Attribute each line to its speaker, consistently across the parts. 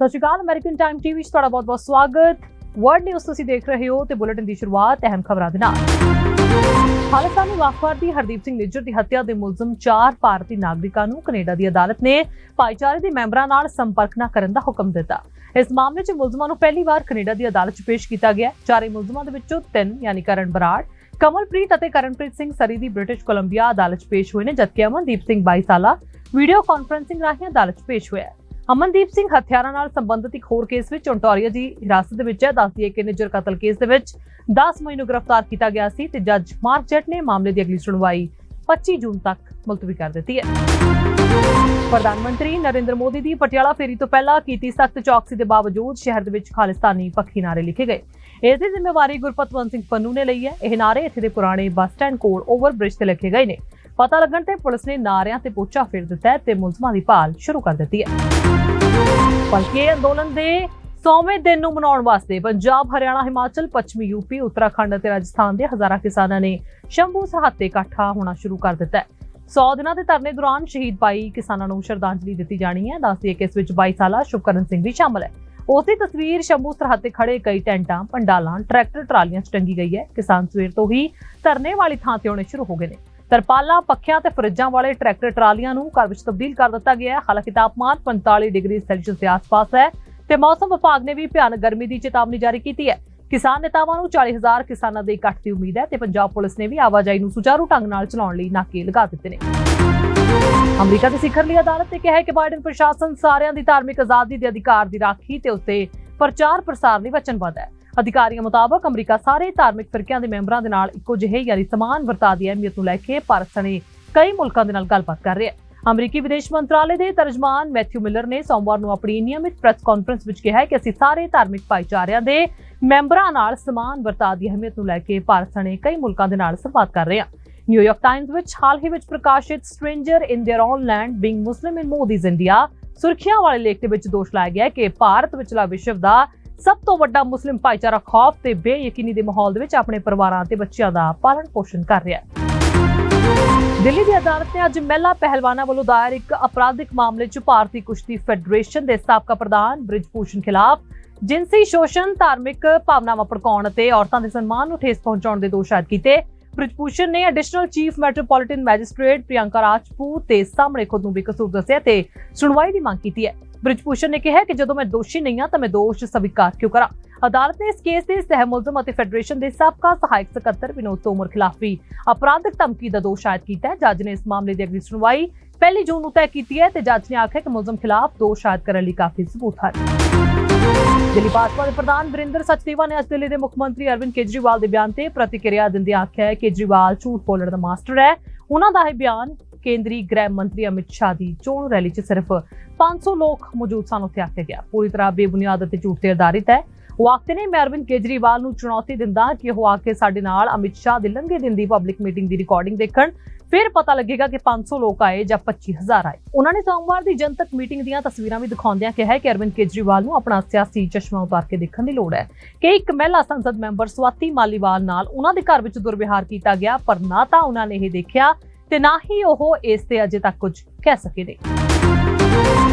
Speaker 1: Sat Sri Akal American time TV 'ਚ ਤੁਹਾਡਾ ਬਹੁਤ-ਬਹੁਤ ਸਵਾਗਤ। ਵਰਡ ਨਿਊਜ਼ ਤੁਸੀਂ ਦੇਖ ਰਹੇ ਹੋ ਤੇ ਬੁਲੇਟਿਨ ਦੀ ਸ਼ੁਰੂਆਤ ਅਹਿਮ ਖਬਰਾਂ ਦੇ ਨਾਲ। ਖਾਲਿਸਤਾਨੀ ਵਾਕਫਾਰ ਹਰਦੀਪ ਸਿੰਘ ਨਿੱਜਰ ਦੀ ਹੱਤਿਆ ਦੇ ਮੁਲਜ਼ਮ ਚਾਰ ਭਾਰਤੀ ਨਾਗਰਿਕਾਂ ਨੂੰ ਕੈਨੇਡਾ ਦੀ ਅਦਾਲਤ ਨੇ ਭਾਈਚਾਰੇ ਦੇ ਮੈਂਬਰਾਂ ਨਾਲ ਸੰਪਰਕ ਨਾ ਕਰਨ ਦਾ ਹੁਕਮ ਦਿੱਤਾ। ਇਸ ਮਾਮਲੇ 'ਚ ਮੁਲਜ਼ਮਾਂ ਨੂੰ ਪਹਿਲੀ ਵਾਰ ਕੈਨੇਡਾ ਦੀ ਅਦਾਲਤ 'ਚ ਪੇਸ਼ ਕੀਤਾ ਗਿਆ। ਚਾਰੇ ਮੁਲਜ਼ਮਾਂ ਦੇ ਵਿੱਚੋਂ ਤਿੰਨ, ਯਾਨੀ ਕਰਨ ਬਰਾੜ, ਕਮਲਪ੍ਰੀਤ ਅਤੇ ਕਰਨਪ੍ਰੀਤ ਸਿੰਘ ਸਰੀ ਦੀ ਬ੍ਰਿਟਿਸ਼ ਕੋਲੰਬੀਆ ਅਦਾਲਤ 'ਚ ਪੇਸ਼ ਹੋਏ ਨੇ, ਜਦਕਿ ਅਮਨਦੀਪ ਸਿੰਘ 22 ਸਾਲਾ ਵੀਡੀਓ ਕਾਨਫਰੰਸਿੰਗ ਰਾਹੀਂ ਅਦਾਲਤ 'ਚ ਪੇਸ਼ ਹੋਇਆ ਅਮਨਦੀਪ ਸਿੰਘ ਹਥਿਆਰਾਂ ਨਾਲ ਸੰਬੰਧਿਤ ਇੱਕ ਹੋਰ ਕੇਸ ਵਿੱਚ ਓਨਟਾਰੀਓ ਦੀ ਹਿਰਾਸਤ ਦੇ ਵਿੱਚ ਹੈ। ਦੱਸਦੀ ਹੈ ਕਿ ਨਿੱਜਰ ਕਤਲ ਕੇਸ ਦੇ ਵਿੱਚ 10 ਮਈ ਨੂੰ ਗ੍ਰਿਫਤਾਰ ਕੀਤਾ ਗਿਆ ਸੀ ਤੇ ਜੱਜ ਮਾਰਕ ਜੱਟ ਨੇ ਮਾਮਲੇ ਦੀ ਅਗਲੀ ਸੁਣਵਾਈ 25 ਜੂਨ ਤੱਕ ਮੁਲਤਵੀ ਕਰ ਦਿੱਤੀ ਹੈ। ਪ੍ਰਧਾਨ ਮੰਤਰੀ ਨਰਿੰਦਰ ਮੋਦੀ ਦੀ ਪਟਿਆਲਾ ਫੇਰੀ ਤੋਂ ਪਹਿਲਾਂ ਕੀਤੀ ਸਖਤ ਚੌਕਸੀ ਦੇ ਬਾਵਜੂਦ ਸ਼ਹਿਰ ਦੇ ਵਿੱਚ ਖਾਲਿਸਤਾਨੀ ਪੱਖੀ ਨਾਰੇ ਲਿਖੇ ਗਏ। ਇਸ ਦੀ ਜ਼ਿੰਮੇਵਾਰੀ ਗੁਰਪਤਵੰਤ ਸਿੰਘ ਪੰਨੂ ਨੇ ਲਈ ਹੈ। ਇਹ ਨਾਰੇ ਇੱਥੇ ਦੇ ਪੁਰਾਣੇ ਬੱਸ ਸਟੈਂਡ ਕੋਲ ਓਵਰ ਬ੍ਰਿਜ ਤੇ ਲਿਖੇ ਗਏ ਨੇ। ਪਤਾ ਲੱਗਣ ਤੇ ਪੁਲਿਸ ਨੇ ਨਾਰਿਆਂ ਤੇ ਪੋਚਾ ਫੇਰ ਦਿੱਤਾ ਹੈ ਤੇ ਮੁਲਜ਼ਮਾਂ ਦੀ ਭਾਲ ਸ਼ੁਰੂ ਕਰ ਦਿੱਤੀ ਹੈ। ਬਲਕਿ ਅੰਦੋਲਨ ਦੇ 100ਵੇਂ ਦਿਨ ਨੂੰ ਮਨਾਉਣ ਵਾਸਤੇ ਪੰਜਾਬ, ਹਰਿਆਣਾ, ਹਿਮਾਚਲ, ਪੱਛਮੀ ਯੂਪੀ ਉੱਤਰਾਖੰਡ ਅਤੇ ਰਾਜਸਥਾਨ ਦੇ ਹਜ਼ਾਰਾਂ ਕਿਸਾਨਾਂ ਨੇ ਸ਼ੰਭੂ ਸਰਹੱਦ ਤੇ ਇਕੱਠਾ ਹੋਣਾ ਸ਼ੁਰੂ ਕਰ ਦਿੱਤਾ ਹੈ। 100 ਦਿਨਾਂ ਦੇ ਧਰਨੇ ਦੌਰਾਨ ਸ਼ਹੀਦ ਭਾਈ ਕਿਸਾਨਾਂ ਨੂੰ ਸ਼ਰਧਾਂਜਲੀ ਦਿੱਤੀ ਜਾਣੀ ਹੈ। ਦੱਸਦੀ ਹੈ ਕਿ ਇਸ ਵਿੱਚ 22 ਸਾਲਾ ਸ਼ੁਭਕਰਨ ਸਿੰਘ ਵੀ ਸ਼ਾਮਲ ਹੈ। ਉਸੇ ਤਸਵੀਰ ਸ਼ੰਭੂ ਸਰਹੱਦ ਤੇ ਖੜੇ ਕਈ ਟੈਂਟਾਂ, ਪੰਡਾਲਾਂ, ਟਰੈਕਟਰ, ਟਰਾਲੀਆਂ 'ਚ ਟੰਗੀ ਗਈ ਹੈ। ਕਿਸਾਨ ਸਵੇਰ ਤੋਂ ਹੀ ਧਰਨੇ ਵਾਲੀ ਥਾਂ ਤੇ ਆਉਣੇ ਸ਼ੁਰੂ ਹੋ ਗਏ ਨੇ। ਤਰਪਾਲਾਂ, ਪੱਖਿਆਂ ਤੇ ਫਰਿੱਜਾਂ ਵਾਲੇ ਟਰੈਕਟਰ ਟਰਾਲੀਆਂ ਨੂੰ ਘਰ ਵਿੱਚ ਤਬਦੀਲ ਕਰ ਦਿੱਤਾ ਗਿਆ ਹੈ। ਹਾਲਾਂਕਿ ਤਾਪਮਾਨ 45 ਡਿਗਰੀ ਸੈਲਸੀਅਸ ਦੇ ਆਸ-ਪਾਸ ਹੈ ਤੇ ਮੌਸਮ ਵਿਭਾਗ ਨੇ ਵੀ ਭਿਆਨਕ ਗਰਮੀ ਦੀ ਚੇਤਾਵਨੀ ਜਾਰੀ ਕੀਤੀ ਹੈ। ਕਿਸਾਨ ਨੇਤਾਵਾਂ ਨੂੰ 40000 ਕਿਸਾਨਾਂ ਦੇ ਇਕੱਠ ਦੀ ਉਮੀਦ ਹੈ ਤੇ ਪੰਜਾਬ ਪੁਲਿਸ ਨੇ ਵੀ ਆਵਾਜਾਈ ਨੂੰ ਸੁਚਾਰੂ ਢੰਗ ਨਾਲ ਚਲਾਉਣ ਲਈ ਨਾਕੇ ਲਗਾ ਦਿੱਤੇ ਨੇ। ਅਮਰੀਕਾ ਦੀ ਸਿਖਰਲੀ ਅਦਾਲਤ ਨੇ ਕਿਹਾ ਹੈ ਕਿ ਬਾਈਡਨ ਪ੍ਰਸ਼ਾਸਨ ਸਾਰਿਆਂ ਦੀ ਧਾਰਮਿਕ ਆਜ਼ਾਦੀ ਦੇ ਅਧਿਕਾਰ ਦੀ ਰਾਖੀ ਤੇ ਉੱਤੇ ਪ੍ਰਚਾਰ ਪ੍ਰਸਾਰ ਲਈ ਵਚਨਬੱਧ ਹੈ। ਅਧਿਕਾਰੀਆਂ ਮੁਤਾਬਕ ਅਮਰੀਕਾ ਸਾਰੇ ਧਾਰਮਿਕ ਫਿਰਕਿਆਂ ਦੇ ਮੈਂਬਰਾਂ ਦੇ ਨਾਲ ਇੱਕੋ ਜਿਹੇ ਯਾਨੀ ਸਮਾਨ ਵਰਤਾਅ ਦੀ ਅਹਿਮੀਅਤ ਨੂੰ ਲੈ ਕੇ ਭਾਰਤ ਸਣੇ ਕਈ ਮੁਲਕਾਂ ਦੇ ਨਾਲ ਗੱਲਬਾਤ ਕਰ ਰਿਹਾ ਹੈ ਅਮਰੀਕੀ ਵਿਦੇਸ਼ ਮੰਤਰਾਲੇ ਦੇ ਤਰਜਮਾਨ ਮੈਥਿਊ ਮਿਲਰ ਨੇ ਸੋਮਵਾਰ ਨੂੰ ਆਪਣੀ ਨਿਯਮਿਤ ਪ੍ਰੈਸ ਕਾਨਫਰੰਸ ਵਿੱਚ ਕਿਹਾ ਹੈ ਕਿ ਅਸੀਂ ਸਾਰੇ ਧਾਰਮਿਕ ਭਾਈਚਾਰਿਆਂ ਦੇ ਮੈਂਬਰਾਂ ਨਾਲ ਸਮਾਨ ਵਰਤਾਅ ਦੀ ਅਹਿਮੀਅਤ ਨੂੰ ਲੈ ਕੇ ਭਾਰਤ ਸਣੇ ਕਈ ਮੁਲਕਾਂ ਦੇ ਨਾਲ ਸੰਵਾਦ ਕਰ ਰਹੇ ਹਾਂ ਨਿਊਯਾਰਕ ਟਾਈਮਜ਼ ਵਿੱਚ ਹਾਲ ਹੀ ਵਿੱਚ ਪ੍ਰਕਾਸ਼ਿਤ stranger in their own land being Muslim in Modi's India ਸੁਰਖੀਆਂ ਵਾਲੇ ਲੇਖ ਦੇ ਵਿੱਚ ਦੋਸ਼ ਲਾਇਆ ਗਿਆ ਹੈ ਕਿ ਭਾਰਤ ਵਿਚਲਾ ਵਿਸ਼ਵ ਦਾ ਸਭ ਤੋਂ ਵੱਡਾ ਮੁਸਲਿਮ ਭਾਈਚਾਰਾ ਖੌਫ ਤੇ ਬੇਯਕੀਨੀ ਦੇ ਮਾਹੌਲ ਦੇ ਵਿੱਚ ਆਪਣੇ ਪਰਿਵਾਰਾਂ ਤੇ ਬੱਚਿਆਂ ਦਾ ਪਾਲਣ ਪੋਸ਼ਣ ਕਰ ਰਿਹਾ ਹੈ। ਦਿੱਲੀ ਦੀ ਅਦਾਲਤ ਨੇ ਅੱਜ ਮਹਿਲਾ ਪਹਿਲਵਾਨਾਂ ਵੱਲੋਂ ਦਾਇਰ ਇੱਕ ਅਪਰਾਧਿਕ ਮਾਮਲੇ 'ਚ ਭਾਰਤੀ ਕੁਸ਼ਤੀ ਫੈਡਰੇਸ਼ਨ ਦੇ ਸਾਬਕਾ ਪ੍ਰਧਾਨ ਬ੍ਰਿਜ ਭੂਸ਼ਣ ਖਿਲਾਫ ਜਿਨਸੀ ਸ਼ੋਸ਼ਣ, ਧਾਰਮਿਕ ਭਾਵਨਾਵਾਂ ਭੜਕਾਉਣ ਅਤੇ ਔਰਤਾਂ ਦੇ ਸਨਮਾਨ ਨੂੰ ਠੇਸ ਪਹੁੰਚਾਉਣ ਦੇ ਦੋਸ਼ ਆਇਦ ਕੀਤੇ। ਬ੍ਰਿਜਭੂਸ਼ਣ ਨੇ additional chief metropolitan magistrate Priyanka Rajput ਤੇ ਸਾਹਮਣੇ ਖੁਦ ਨੂੰ ਬੇਕਸੂਰ ਦੱਸਿਆ ਤੇ ਸੁਣਵਾਈ ਦੀ ਮੰਗ ਕੀਤੀ ਹੈ। ਬ੍ਰਿਜਭੂਸ਼ਣ ਨੇ ਕਿਹਾ ਕਿ ਜਦੋਂ ਮੈਂ ਦੋਸ਼ੀ ਨਹੀਂ ਹਾਂ ਤਾਂ ਮੈਂ ਦੋਸ਼ ਸਵੀਕਾਰ ਕਿਉਂ ਕਰਾਂ? ਅਦਾਲਤ ਨੇ ਇਸ ਕੇਸ ਦੇ ਸਹਿ ਮੁਲਜ਼ਮ ਅਤੇ ਫੈਡਰੇਸ਼ਨ ਦੇ ਸਾਬਕਾ ਸਹਾਇਕ ਸਕੱਤਰ ਵਿਨੋਦ ਤੋਮਰ ਖਿਲਾਫ ਵੀ ਅਪਰਾਧਿਕ ਧਮਕੀ ਦਾ ਦੋਸ਼ ਆਇਦ ਕੀਤਾ ਹੈ। ਜੱਜ ਨੇ ਇਸ ਮਾਮਲੇ ਦੀ ਅਗਲੀ ਸੁਣਵਾਈ ਪਹਿਲੀ ਜੂਨ ਨੂੰ ਤੈਅ ਕੀਤੀ ਹੈ ਤੇ ਜੱਜ ਨੇ ਆਖਿਆ ਕਿ ਮੁਲਜ਼ਮ ਖਿਲਾਫ ਦੋਸ਼ ਆਇਦ ਕਰਨ ਲਈ ਕਾਫੀ ਸਬੂਤ ਹਨ। ਦਿੱਲੀ ਭਾਜਪਾ ਦੇ ਪ੍ਰਧਾਨ ਵਰਿੰਦਰ ਸਚਦੇਵਾ ਨੇ ਅੱਜ ਦਿੱਲੀ ਦੇ ਮੁੱਖ ਮੰਤਰੀ ਅਰਵਿੰਦ ਕੇਜਰੀਵਾਲ ਦੇ ਬਿਆਨ ਤੇ ਪ੍ਰਤੀਕਿਰਿਆ ਦਿੰਦਿਆਂ ਆਖਿਆ ਹੈ, ਕੇਜਰੀਵਾਲ ਝੂਠ ਬੋਲਣ ਦਾ ਮਾਸਟਰ ਹੈ। ਉਹਨਾਂ ਦਾ ਇਹ ਬਿਆਨ ਕੇਂਦਰੀ ਗ੍ਰਹਿ ਮੰਤਰੀ ਅਮਿਤ ਸ਼ਾਹ ਦੀ ਚੋਣ ਰੈਲੀ 'ਚ ਸਿਰਫ 500 ਲੋਕ ਮੌਜੂਦ ਸਨ, ਉੱਥੇ ਆਖਿਆ ਗਿਆ। ਪੂਰੀ ਤਰ੍ਹਾਂ ਬੇਬੁਨਿਆਦ ਅਤੇ ਝੂਠ ਤੇ ਆਧਾਰਿਤ ਹੈ। ਉਹ ਆਖਦੇ ਨੇ ਮੈਂ ਅਰਵਿੰਦ ਕੇਜਰੀਵਾਲ ਨੂੰ ਚੁਣੌਤੀ ਦਿੰਦਾ ਕਿ ਉਹ ਆ ਕੇ ਸਾਡੇ ਨਾਲ ਅਮਿਤ ਸ਼ਾਹ ਦੇ ਲੰਘੇ ਦਿਨ ਦੀ ਪਬਲਿਕ ਮੀਟਿੰਗ ਦੀ ਰਿਕਾਰਡਿੰਗ ਦੇਖਣ। ਫਿਰ ਪਤਾ ਲੱਗੇਗਾ ਕਿ 500 ਲੋਕ ਆਏ ਜਾਂ 25000 ਆਏ। ਉਹਨਾਂ ਨੇ ਸੋਮਵਾਰ ਦੀ ਜਨਤਕ ਮੀਟਿੰਗ ਦੀਆਂ ਤਸਵੀਰਾਂ ਵੀ ਦਿਖਾਉਂਦਿਆਂ ਕਿਹਾ ਕਿ ਅਰਵਿੰਦ ਕੇਜਰੀਵਾਲ ਨੂੰ ਆਪਣਾ ਸਿਆਸੀ ਚਸ਼ਮਾ ਉਤਾਰ ਕੇ ਦੇਖਣ ਦੀ ਲੋੜ ਹੈ। ਕਿ ਇੱਕ ਮਹਿਲਾ ਸੰਸਦ ਮੈਂਬਰ ਸਵਾਤੀ ਮਾਲੀਵਾਲ ਨਾਲ ਉਹਨਾਂ ਦੇ ਘਰ ਵਿੱਚ ਦੁਰਵਿਹਾਰ ਕੀਤਾ ਗਿਆ, ਪਰ ਨਾ ਤਾਂ ਉਹਨਾਂ ਨੇ ਇਹ ਦੇਖਿਆ ਤੇ ਨਾ ਹੀ ਉਹ ਇਸ ਤੇ ਅਜੇ ਤੱਕ ਕੁਝ ਕਹਿ ਸਕੇ ਨੇ।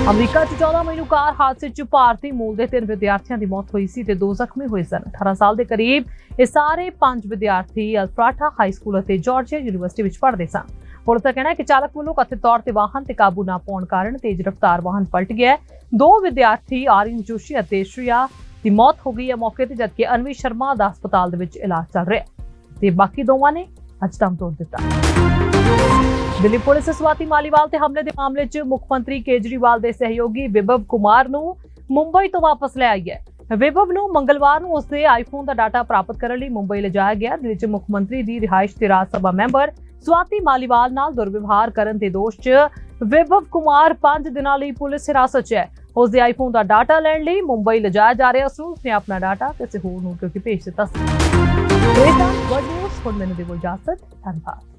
Speaker 1: ਅਮਰੀਕਾ 'ਚ 14 ਮਈ ਨੂੰ ਕਾਰ ਹਾਦਸੇ 'ਚ ਭਾਰਤੀ ਮੂਲ ਦੇ ਤਿੰਨ ਵਿਦਿਆਰਥੀਆਂ ਦੀ ਮੌਤ ਹੋਈ ਸੀ ਤੇ ਦੋ ਜ਼ਖਮੀ ਹੋਏ ਸਨ। 18 ਸਾਲ ਦੇ ਕਰੀਬ ਇਹ ਸਾਰੇ ਪੰਜ ਵਿਦਿਆਰਥੀ ਅਲਫਰਾਟਾ ਹਾਈ ਸਕੂਲ ਅਤੇ ਜਾਰਜੀਆ ਯੂਨੀਵਰਸਿਟੀ ਵਿੱਚ ਪੜ੍ਹਦੇ ਸਨ। ਪੁਲਿਸ ਦਾ ਕਹਿਣਾ ਹੈ ਕਿ ਚਾਲਕ ਵੱਲੋਂ ਕਥਿਤ ਤੌਰ ਤੇ ਵਾਹਨ ਤੇ ਕਾਬੂ ਨਾ ਪਾਉਣ ਕਾਰਨ ਤੇਜ਼ ਰਫ਼ਤਾਰ ਵਾਹਨ ਪਲਟ ਗਿਆ ਦੋ ਵਿਦਿਆਰਥੀ ਆਰਿਨ ਜੋਸ਼ੀ ਅਤੇ ਸ਼੍ਰਿਆ ਦੀ ਮੌਤ ਹੋ ਗਈ ਹੈ ਮੌਕੇ ਤੇ, ਜਦਕਿ ਅਨਵੀ ਸ਼ਰਮਾ ਦਾ ਹਸਪਤਾਲ ਦੇ ਵਿੱਚ ਇਲਾਜ ਚੱਲ ਰਿਹਾ ਹੈ। ਤੇ ਬਾਕੀ ਦੋਵਾਂ ਨੇ ਅੱਜ ਦਮ ਤੋੜ ਦਿੱਤਾ। ਦਿੱਲੀ ਪੁਲਿਸ ਸਵਾਤੀ ਮਾਲੀਵਾਲ ਤੇ ਹਮਲੇ ਦੇ ਮਾਮਲੇ 'ਚ ਮੁੱਖ ਮੰਤਰੀ ਕੇਜਰੀਵਾਲ ਦੇ ਸਹਿਯੋਗੀ ਵਿਭਵ ਕੁਮਾਰ ਨੂੰ ਮੁੰਬਈ ਤੋਂ ਵਾਪਸ ਲੈ ਆਈ ਹੈ। ਵਿਭਵ ਨੂੰ ਮੰਗਲਵਾਰ ਨੂੰ ਉਸਦੇ ਆਈਫੋਨ ਦਾ ਡਾਟਾ ਪ੍ਰਾਪਤ ਕਰਨ ਲਈ ਮੁੰਬਈ ਲਿਜਾਇਆ ਗਿਆ। ਦਿੱਲੀ 'ਚ ਮੁੱਖ ਮੰਤਰੀ ਦੀ ਰਿਹਾਇਸ਼ ਤੇ ਰਾਜ ਸਭਾ ਮੈਂਬਰ ਸਵਾਤੀ ਮਾਲੀਵਾਲ ਨਾਲ ਦੁਰਵਿਵਹਾਰ ਕਰਨ ਦੇ ਦੋਸ਼ 'ਚ ਵਿਭਵ ਕੁਮਾਰ 5 ਦਿਨਾਂ ਲਈ ਪੁਲਿਸ ਹਿਰਾਸਤ 'ਚ ਹੈ। ਉਸ ਦੇ ਆਈਫੋਨ ਦਾ ਡਾਟਾ ਲੈਣ ਲਈ ਮੁੰਬਈ ਲਿਜਾਇਆ ਜਾ ਰਿਹਾ। ਸੀ ਉਸਨੇ ਆਪਣਾ ਡਾਟਾ ਕਿਸੇ ਹੋਰ ਨੂੰ ਕਿਉਂਕਿ ਭੇਜ ਦਿੱਤਾ ਸੀ। ਇਹ ਤਾਂ ਵਰਡ ਨਿਊਜ਼ ਹੁਣ ਮੈਨੂੰ ਦੇ ਇਜਾਜ਼ਤ। ਧੰਨਵਾਦ।